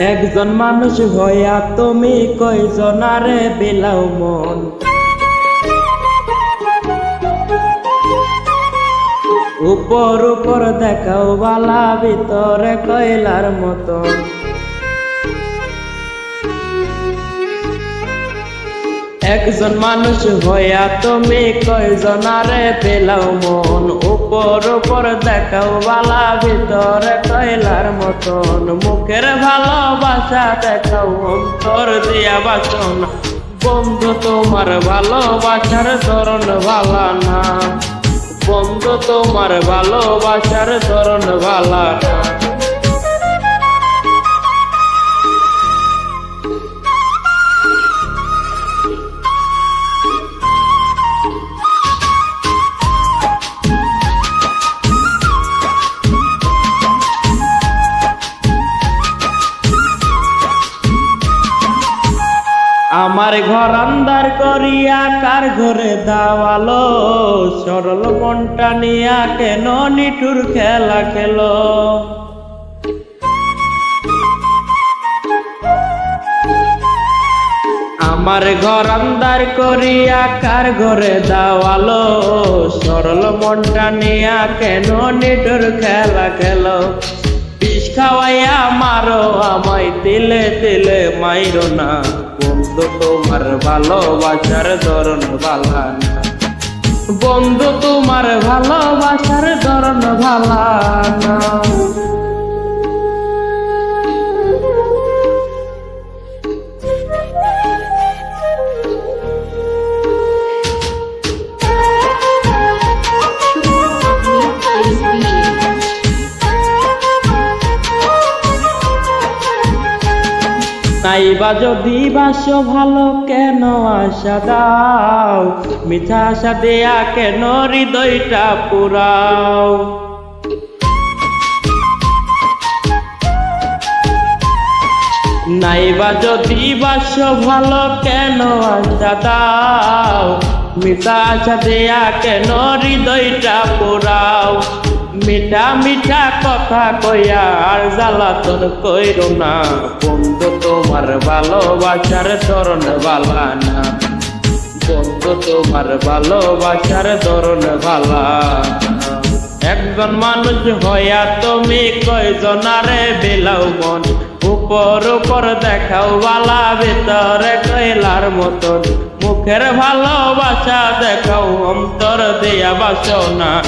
একজন মানুষ হইয়া তুমি কয়জনারে বেলাও মন। উপর উপর দেখাও বালা ভিতরে কয়লার মতন। একজন মানুষ হইয়া তুমি কয়জনারে পেলাও মন, উপর উপর দেখাও বালা, ভিতরে কয়লার মতন। মুখের ভালোবাসা দেখাও, অন্তর দিয়া বাসন। বন্ধু, তোমার ভালোবাসার ধরন ভালা না। বন্ধু, তোমার ভালোবাসার ধরন ভালা না। আমার ঘর আন্দার করিয়া কার ঘরে দাওয়ালো? সরল মনটা নিয়া কেন নিঠুর খেলা খেলো? আমার ঘর আন্দার করিয়া কার ঘরে দাওয়ালো? সরল মনটা নিয়া কেন নিঠুর খেলা খেলো? বিষ খাওয়াইয়া মারো, আমায় দিলে দিলে মাইরো না। বন্ধু তোমার ভালোবাসার ধরন না বন্ধু তোমার ভালোবাসার ধরন ভালা নাইবা যদি বাসো ভালো কেন আশা দাও? মিঠা আশা দেয়া কেন হৃদয়টা পুরাও? নাইবা যদি বাসো ভালো কেন আশা দাও? মিঠা আশা দেয়া কেন হৃদয়টা পুরাও? মিঠা মিঠা কথা কইয়া আর জ্বালাতন কইরো না। বন্ধু, তোমার ভালোবাসার ধরন ভালা না। বন্ধু, তোমার ভালোবাসার ধরন বালা না। একজন মানুষ হইয়া তুমি কয়জনারে বেলাও মন। উপর উপর দেখাও বালা, ভিতরে কয়লার মতন। মুখের ভালোবাসা দেখাও, অন্তর দিয়া বাসনা। বন্ধু